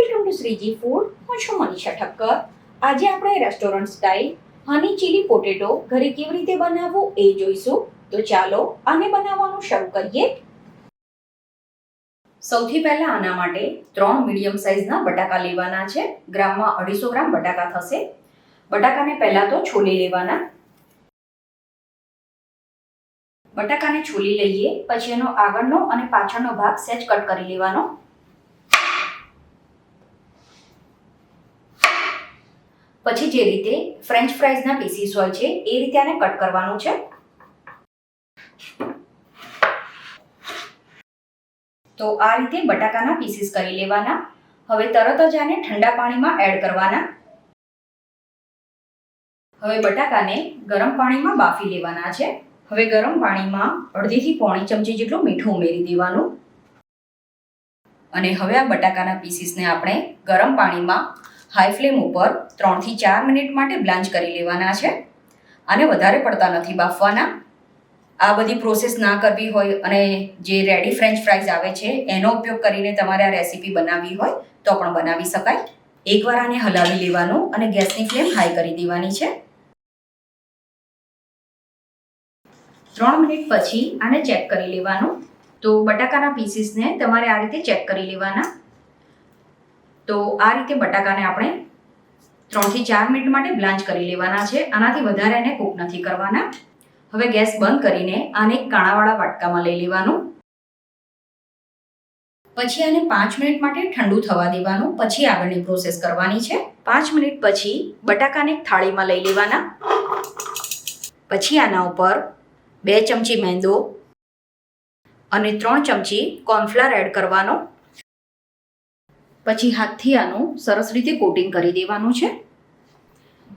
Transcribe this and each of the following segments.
Welcome to Shriji food હું છું મનીષા ઠક્કર. આજે આપણે restaurant style honey chilli potato ઘરે કેવી રીતે બનાવવું એ જોઈશું. તો ચાલો આને બનાવવાનું શરૂ કરીએ. સૌથી પહેલા આના માટે ત્રણ મીડિયમ સાઇઝના બટાકા લેવાના છે. ગ્રામમાં અઢીસો ગ્રામ બટાકા થશે. બટાકાને પહેલા તો છોલી લેવાના. બટાકાને છોલી લઈએ, પછી એનો આગળનો અને પાછળનો ભાગ સેજ કટ કરી લેવાનો. પછી જે રીતે ફ્રેન્ચ ફ્રાઈઝના પીસીસ હોય છે, એ રીતે આને કટ કરવાનું છે. તો આ રીતે બટાકાના પીસીસ કરી લેવાના. હવે તરત જ આને ઠંડા પાણીમાં એડ કરવાના. હવે બટાકાને ગરમ પાણીમાં બાફી લેવાના છે. હવે ગરમ પાણીમાં અડધીથી પોણી ચમચી જેટલું મીઠું ઉમેરી દેવાનું. અને હવે આ બટાકાના પીસીસને આપણે ગરમ પાણીમાં હાઈ ફ્લેમ ઉપર ત્રણથી ચાર મિનિટ માટે બ્લાન્ચ કરી લેવાના છે. આને વધારે પડતા નથી બાફવાના. આ બધી પ્રોસેસ ના કરવી હોય અને જે રેડી ફ્રેન્ચ ફ્રાઈઝ આવે છે, એનો ઉપયોગ કરીને તમારે આ રેસીપી બનાવવી હોય તો પણ બનાવી શકાય. એકવાર આને હલાવી લેવાનું અને ગેસની ફ્લેમ હાઈ કરી દેવાની છે. ત્રણ મિનિટ પછી આને ચેક કરી લેવાનું. તો બટાકાના પીસીસને તમારે આ રીતે ચેક કરી લેવાના. તો આ રીતે બટાકાને આપણે ત્રણથી ચાર મિનિટ માટે બ્લાન્ચ કરી લેવાના છે. આનાથી વધારે એને કૂક નથી કરવાના. હવે ગેસ બંધ કરીને આને કાણાવાળા વાટકામાં લઈ લેવાનું. પછી આને પાંચ મિનિટ માટે ઠંડુ થવા દેવાનું. પછી આગળની પ્રોસેસ કરવાની છે. પાંચ મિનિટ પછી બટાકાને થાળીમાં લઈ લેવાના. પછી આના ઉપર બે ચમચી મેંદો અને ત્રણ ચમચી કોર્નફ્લાર એડ કરવાનો. પછી હાથથી આનું સરસ રીતે કોટિંગ કરી દેવાનું છે.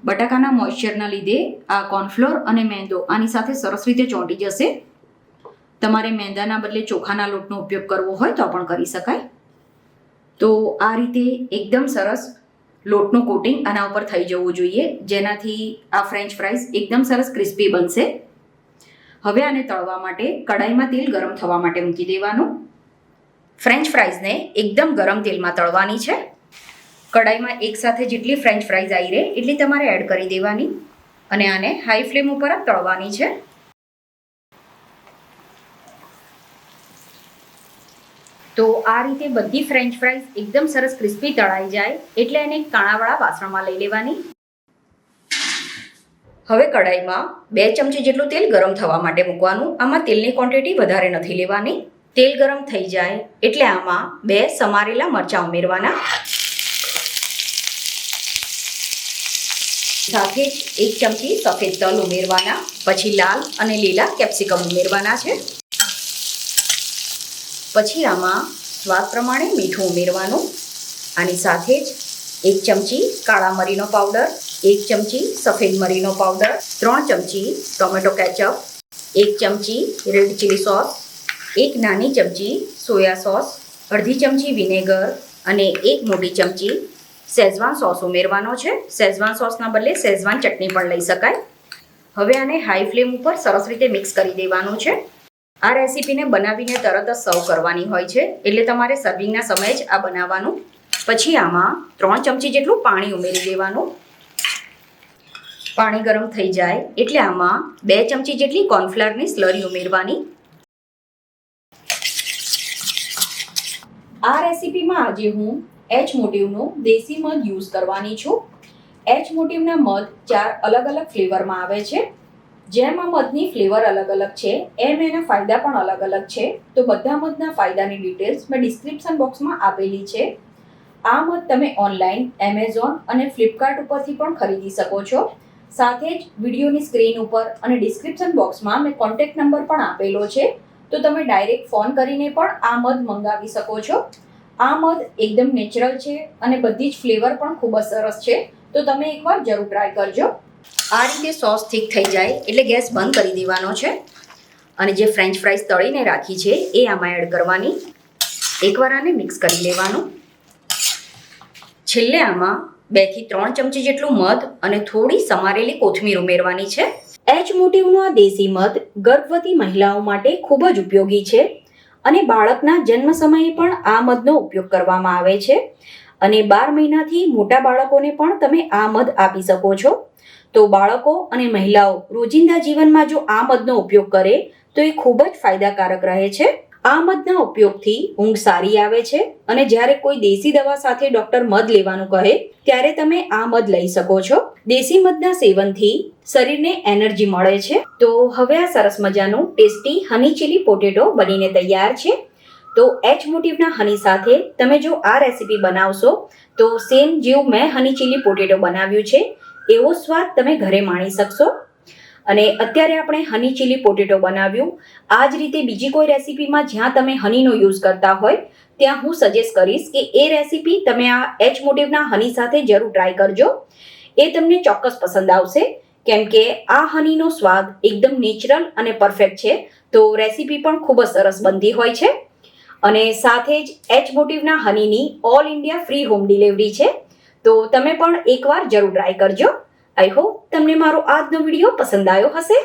બટાકાના મોઇશ્ચરના લીધે આ કોર્નફ્લોર અને મેંદો આની સાથે સરસ રીતે ચોંટી જશે. તમારે મેંદાના બદલે ચોખાના લોટનો ઉપયોગ કરવો હોય તો પણ કરી શકાય. તો આ રીતે એકદમ સરસ લોટનું કોટિંગ આના ઉપર થઈ જવું જોઈએ, જેનાથી આ ફ્રેન્ચ ફ્રાઈઝ એકદમ સરસ ક્રિસ્પી બનશે. હવે આને તળવા માટે કડાઈમાં તેલ ગરમ થવા માટે મૂકી દેવાનું. ફ્રેન્ચ ફ્રાઈઝને એકદમ ગરમ તેલમાં તળવાની છે. કડાઈમાં એકસાથે જેટલી ફ્રેન્ચ ફ્રાઈઝ આવી રહે, એટલી તમારે એડ કરી દેવાની. અને આને હાઈ ફ્લેમ ઉપર જ તળવાની છે. તો આ રીતે બધી ફ્રેન્ચ ફ્રાઈઝ એકદમ સરસ ક્રિસ્પી તળાઈ જાય, એટલે એને કાણાવાળા વાસણમાં લઈ લેવાની. હવે કડાઈમાં બે ચમચી જેટલું તેલ ગરમ થવા માટે મૂકવાનું. આમાં તેલની ક્વોન્ટિટી વધારે નથી લેવાની. તેલ ગરમ થઈ જાય એટલે આમાં બે સમારેલા મરચાં ઉમેરવાના. સાથે જ એક ચમચી સફેદ તલ ઉમેરવાના, પછી લાલ અને લીલા કેપ્સિકમ ઉમેરવાના છે. પછી આમાં સ્વાદ પ્રમાણે મીઠું ઉમેરવાનું આની સાથે જ એક ચમચી કાળા મરીનો પાવડર, એક ચમચી સફેદ મરીનો પાવડર, ત્રણ ચમચી ટોમેટો કેચઅપ, એક ચમચી રેડ ચીલી સોસ એક નાની ચમચી સોયા સોસ, અડધી ચમચી વિનેગર અને એક મોટી ચમચી શેઝવાન સોસ ઉમેરવાનો છે. શેઝવાન સોસના બદલે શેઝવાન ચટણી પણ લઈ શકાય. હવે આને હાઈ ફ્લેમ ઉપર સરસ રીતે મિક્સ કરી દેવાનું છે. આ રેસીપીને બનાવીને તરત જ સર્વ કરવાની હોય છે. એટલે તમારે સર્વિંગના સમયે જ આ બનાવવાનું. પછી આમાં ત્રણ ચમચી જેટલું પાણી ઉમેરી દેવાનું. પાણી ગરમ થઈ જાય એટલે આમાં બે ચમચી જેટલી કોર્નફ્લાવરની સ્લરી ઉમેરવાની. આ રેસીપીમાં આજે હું એચ મોટિવનો દેશી મધ યુઝ કરવાની છું. એચ મોટિવના મધ ચાર અલગ અલગ ફ્લેવરમાં આવે છે. જેમ આ મધની ફ્લેવર અલગ અલગ છે, એમ એના ફાયદા પણ અલગ અલગ છે. તો બધા મધના ફાયદાની ડિટેલ્સ મેં ડિસ્ક્રિપ્શન બોક્સમાં આપેલી છે. આ મધ તમે ઓનલાઈન, એમેઝોન અને ફ્લિપકાર્ટ ઉપરથી પણ ખરીદી શકો છો. સાથે જ વિડીયોની સ્ક્રીન ઉપર અને ડિસ્ક્રિપ્શન બોક્સમાં મેં કોન્ટેક્ટ નંબર પણ આપેલો છે. તો તમે ડાયરેક્ટ ફોન કરીને પણ આ મધ મંગાવી શકો છો. આ મધ એકદમ નેચરલ છે અને બધી જ ફ્લેવર પણ ખૂબ જ સરસ છે. તો તમે એકવાર જરૂર ટ્રાય કરજો. આ રીતે સોસ થીક થઈ જાય એટલે ગેસ બંધ કરી દેવાનો છે. અને જે ફ્રેન્ચ ફ્રાઈઝ તળીને રાખી છે એ આમાં એડ કરવાની. એકવાર આને મિક્સ કરી લેવાનું. છેલ્લે આમાં બેથી ત્રણ ચમચી જેટલું મધ અને થોડી સમારેલી કોથમીર ઉમેરવાની છે. એચ મોટિવનો આ દેશી મધ ગર્ભવતી મહિલાઓ માટે ખૂબ જ ઉપયોગી છે અને બાળકના જન્મ સમયે પણ આ મધનો ઉપયોગ કરવામાં આવે છે. અને બાર મહિનાથી મોટા બાળકોને પણ તમે આ મધ આપી શકો છો. તો બાળકો અને મહિલાઓ રોજિંદા જીવનમાં જો આ મધનો ઉપયોગ કરે તો એ ખૂબ જ ફાયદાકારક રહે છે. આ મધના ઉપયોગથી ઊંઘ સારી આવે છે અને જ્યારે કોઈ દેશી દવા સાથે ડોક્ટર મધ લેવાનું કહે, ત્યારે તમે આ મધ લઈ શકો છો. દેશી મધના સેવનથી શરીરને એનર્જી મળે છે. તો હવે આ સરસ મજાનું ટેસ્ટી હની ચીલી પોટેટો બનીને તૈયાર છે. તો એચ મોટિવના હની સાથે તમે જો આ રેસીપી બનાવશો, તો સેમ જેવું મેં હની ચીલી પોટેટો બનાવ્યું છે. એવો સ્વાદ તમે ઘરે માણી શકશો. અને અત્યારે આપણે હની ચીલી પોટેટો બનાવ્યું. આ જ રીતે બીજી કોઈ રેસીપીમાં જ્યાં તમે હનીનો યુઝ કરતા હોય, ત્યાં હું સજેસ્ટ કરીશ કે એ રેસીપી તમે આ એચ મોટિવના હની સાથે જરૂર ટ્રાય કરજો. એ તમને ચોક્કસ પસંદ આવશે. કેમ કે આ હનીનો સ્વાદ એકદમ નેચરલ અને પરફેક્ટ છે. તો રેસીપી પણ ખૂબ જ સરસ બનતી હોય છે. અને સાથે જ એચ મોટિવના હનીની all India free home delivery છે. તો તમે પણ એકવાર જરૂર ટ્રાય કરજો. આઈ હોપ તમને મારો આજનો વીડિયો પસંદ આવ્યો હશે.